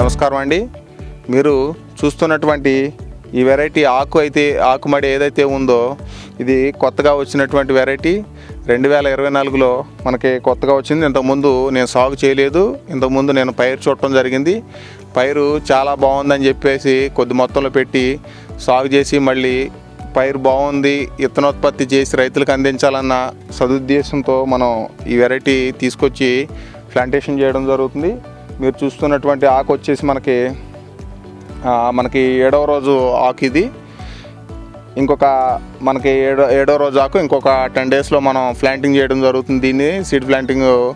నమస్కారం అండి. మీరు చూస్తున్నటువంటి ఈ వెరైటీ ఆకు అయితే ఆకుమడి ఏదైతే ఉందో ఇది కొత్తగా వచ్చినటువంటి వెరైటీ. రెండు వేల ఇరవై నాలుగులో మనకి కొత్తగా వచ్చింది. ఇంతకుముందు నేను సాగు చేయలేదు. ఇంతకుముందు నేను పైరు చూడటం జరిగింది. పైరు చాలా బాగుందని చెప్పేసి కొద్ది మొత్తంలో పెట్టి సాగు చేసి మళ్ళీ పైరు బాగుంది. విత్తనోత్పత్తి చేసి రైతులకు అందించాలన్న సదుద్దేశంతో మనం ఈ వెరైటీ తీసుకొచ్చి ప్లాంటేషన్ చేయడం జరుగుతుంది. మీరు చూస్తున్నటువంటి ఆకు వచ్చేసి మనకి మనకి ఏడవ రోజు ఆకు ఇది. ఇంకొక మనకి ఏడో ఏడో రోజు ఇంకొక టెన్ డేస్లో మనం ప్లాంటింగ్ చేయడం జరుగుతుంది. దీన్ని సీడ్ ప్లాంటింగ్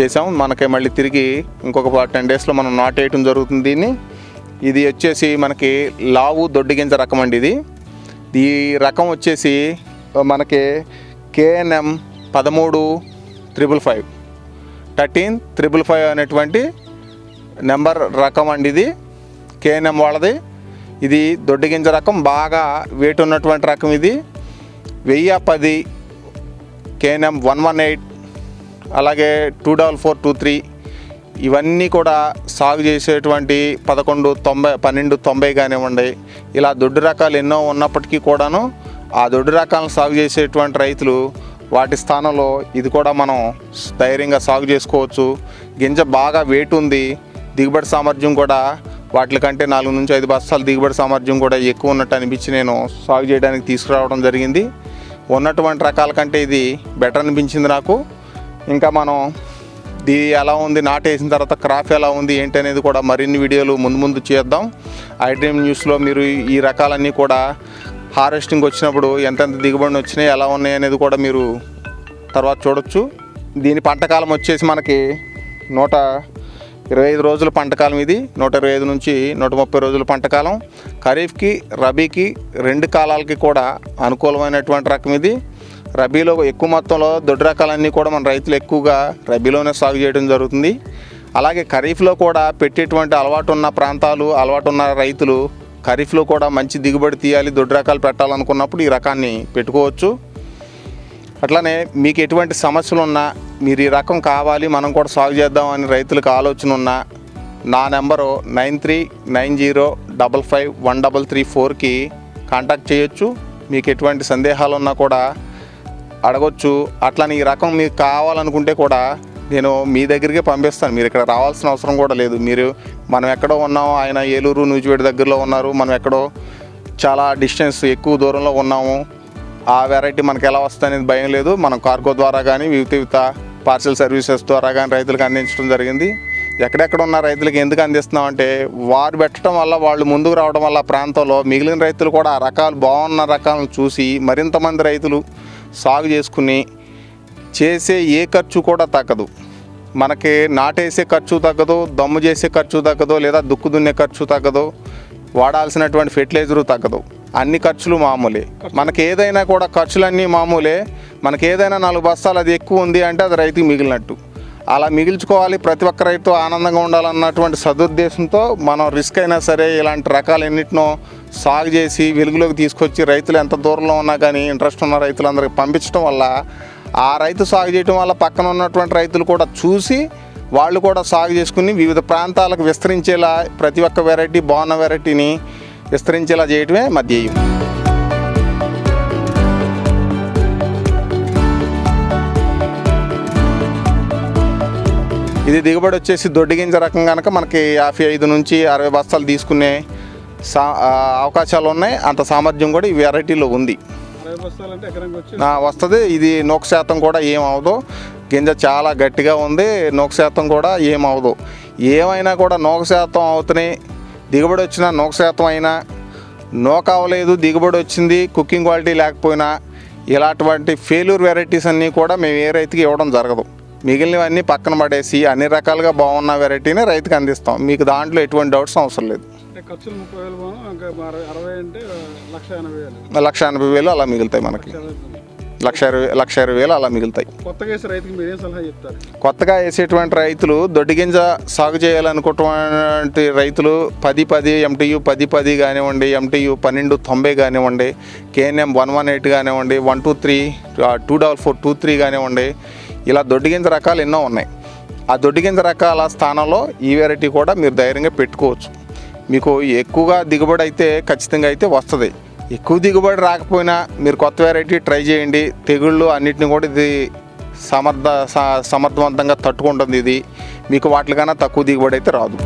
చేసాం మనకి మళ్ళీ తిరిగి ఇంకొక టెన్ డేస్లో మనం నాటేయటం జరుగుతుంది దీన్ని. ఇది వచ్చేసి మనకి లావు దొడ్డి గింజ రకం అండి ఇది. ఈ రకం వచ్చేసి మనకి కేఎన్ఎం పదమూడు triple five thirteen triple five అనేటువంటి నెంబర్ రకం అండి ఇది. కేఎన్ఎం వాళ్ళది. ఇది దొడ్డి గింజ రకం బాగా వెయిట్ ఉన్నటువంటి రకం ఇది. వెయ్యి పది కేఎన్ఎం వన్ వన్ ఎయిట్ అలాగే two double four two three ఇవన్నీ కూడా సాగు చేసేటువంటి పదకొండు తొంభై పన్నెండు తొంభై కానివ్వండి. ఇలా దొడ్డు రకాలు ఎన్నో ఉన్నప్పటికీ కూడాను ఆ దొడ్డు రకాలను సాగు చేసేటువంటి రైతులు వాటి స్థానంలో ఇది కూడా మనం ధైర్యంగా సాగు చేసుకోవచ్చు. గింజ బాగా వెయిట్ ఉంది దిగుబడి సామర్థ్యం కూడా వాటి కంటే నాలుగు నుంచి ఐదు బస్తాల దిగుబడి సామర్థ్యం కూడా ఎక్కువ ఉన్నట్టు అనిపించి నేను సాగు చేయడానికి తీసుకురావడం జరిగింది. ఉన్నటువంటి రకాల కంటే ఇది బెటర్ అనిపించింది నాకు. ఇంకా మనం ఇది ఎలా ఉంది నాటేసిన తర్వాత క్రాఫ్ ఎలా ఉంది ఏంటి అనేది కూడా మరిన్ని వీడియోలు ముందు ముందు చేద్దాం. ఐడ్రీమ్ న్యూస్లో మీరు ఈ రకాలన్నీ కూడా హార్వెస్టింగ్ వచ్చినప్పుడు ఎంతెంత దిగుబడి వచ్చినాయి ఎలా ఉన్నాయి అనేది కూడా మీరు తర్వాత చూడొచ్చు. దీని పంటకాలం వచ్చేసి మనకి నూట ఇరవై ఐదు రోజుల పంటకాలం ఇది. నూట ఇరవై ఐదు నుంచి నూట ముప్పై రోజుల పంటకాలం ఖరీఫ్కి రబీకి రెండు కాలాలకి కూడా అనుకూలమైనటువంటి రకం ఇది. రబీలో ఎక్కువ మొత్తంలో దొడ్డు రకాలన్నీ కూడా మన రైతులు ఎక్కువగా రబీలోనే సాగు చేయడం జరుగుతుంది. అలాగే ఖరీఫ్లో కూడా పెట్టేటువంటి అలవాటు ఉన్న ప్రాంతాలు అలవాటు ఉన్న రైతులు ఖరీఫ్లో కూడా మంచి దిగుబడి తీయాలి దొడ్డు రకాలు పెట్టాలనుకున్నప్పుడు ఈ రకాన్ని పెట్టుకోవచ్చు. అట్లానే మీకు ఎటువంటి సమస్యలు ఉన్నా మీరు ఈ రకం కావాలి మనం కూడా సాగు చేద్దామని రైతులకు ఆలోచన ఉన్నా నా number nine three nine zero double five one double three ఫోర్కి కాంటాక్ట్ చేయొచ్చు. మీకు ఎటువంటి సందేహాలు ఉన్నా కూడా అడగొచ్చు. అట్లానే ఈ రకం మీకు కావాలనుకుంటే కూడా నేను మీ దగ్గరికే పంపిస్తాను. మీరు ఇక్కడ రావాల్సిన అవసరం కూడా లేదు. మీరు మనం ఎక్కడో ఉన్నామో ఆయన ఏలూరు నూజివేడి దగ్గరలో ఉన్నారు. మనం ఎక్కడో చాలా డిస్టెన్స్ ఎక్కువ దూరంలో ఉన్నాము. ఆ వెరైటీ మనకి ఎలా వస్తుంది అనేది భయం లేదు. మనం కార్గో ద్వారా కానీ వివిధ వివిధ పార్సల్ సర్వీసెస్ ద్వారా కానీ రైతులకు అందించడం జరిగింది. ఎక్కడెక్కడ ఉన్న రైతులకు ఎందుకు అందిస్తున్నాం అంటే వారు పెట్టడం వల్ల వాళ్ళు ముందుకు రావడం వల్ల ప్రాంతంలో మిగిలిన రైతులు కూడా ఆ రకాలు బాగున్న రకాలను చూసి మరింతమంది రైతులు సాగు చేసుకుని చేసే ఏ ఖర్చు కూడా తగ్గదు. మనకి నాటేసే ఖర్చు తగ్గదు దమ్ము చేసే ఖర్చు తగ్గదు లేదా దుక్కు దున్నే ఖర్చు తగ్గదు వాడాల్సినటువంటి ఫెర్టిలైజరు తగ్గదు. అన్ని ఖర్చులు మామూలే. మనకి ఏదైనా కూడా ఖర్చులన్నీ మామూలే. మనకి ఏదైనా నాలుగు బస్తాలు అది ఎక్కువ ఉంది అంటే అది రైతుకి మిగిలినట్టు. అలా మిగిల్చుకోవాలి ప్రతి ఒక్క రైతు ఆనందంగా ఉండాలన్నటువంటి సదుద్దేశంతో మనం రిస్క్ అయినా సరే ఇలాంటి రకాలు ఎన్నిటినో సాగు చేసి వెలుగులోకి తీసుకొచ్చి రైతులు ఎంత దూరంలో ఉన్నా కానీ ఇంట్రెస్ట్ ఉన్న రైతులందరికీ పంపించడం వల్ల ఆ రైతు సాగు చేయడం వల్ల పక్కన ఉన్నటువంటి రైతులు కూడా చూసి వాళ్ళు కూడా సాగు చేసుకుని వివిధ ప్రాంతాలకు విస్తరించేలా ప్రతి ఒక్క వెరైటీ బాగున్న వెరైటీని విస్తరించేలా చేయటమే మా ధ్యేయం. ఇది దిగుబడి వచ్చేసి దొడ్డి గింజ రకం కనుక మనకి యాభై ఐదు నుంచి అరవై బస్తాలు తీసుకునే సా అవకాశాలు ఉన్నాయి. అంత సామర్థ్యం కూడా ఈ వెరైటీలో ఉంది. వస్తుంది. ఇది నూక శాతం కూడా ఏం అవదు. గింజ చాలా గట్టిగా ఉంది. నూక శాతం కూడా ఏం అవదు. ఏమైనా కూడా నూక శాతం అవుతున్నాయి. దిగుబడి వచ్చినా నూక శాతం అయినా నూక అవ్వలేదు దిగుబడి వచ్చింది కుకింగ్ క్వాలిటీ లేకపోయినా ఇలాంటి ఫెయిల్యూర్ వెరైటీస్ అన్నీ కూడా మేము ఏ రైతుకి ఇవ్వడం జరగదు. మిగిలినవన్నీ పక్కన పడేసి అన్ని రకాలుగా బాగున్న వెరైటీని రైతుకి అందిస్తాం. మీకు దాంట్లో ఎటువంటి డౌట్స్ అవసరం లేదు. లక్ష ఎనభై వేలు. అలా మిగులుతాయి మనకి. లక్ష ఇరవై లక్ష ఇరవై వేలు అలా మిగులుతాయి. కొత్తగా వేసే రైతుకి మీరు ఏం సలహా చెప్తారు? కొత్తగా వేసేటువంటి రైతులు దొడ్డి గింజ సాగు చేయాలనుకున్నటువంటి రైతులు పది పది ఎంటీయు పది పది కానివ్వండి ఎంటీయు పన్నెండు తొంభై కానివ్వండి కేఎన్ఎం వన్ వన్ ఎయిట్ కానివ్వండి one two three two double four two three కానివ్వండి ఇలా దొడ్డి గింజ రకాలు ఎన్నో ఉన్నాయి. ఆ దొడ్డి గింజ రకాల స్థానంలో ఈ వెరైటీ కూడా మీరు ధైర్యంగా పెట్టుకోవచ్చు. మీకు ఎక్కువగా దిగుబడి అయితే ఖచ్చితంగా అయితే వస్తుంది. ఎక్కువ దిగుబడి రాకపోయినా మీరు కొత్త వెరైటీ ట్రై చేయండి. తెగుళ్ళు అన్నిటిని కూడా ఇది సమర్థ స- సమర్థవంతంగా తట్టుకుంటుంది ఇది. మీకు వాటికన్నా తక్కువ దిగుబడి అయితే రాదు.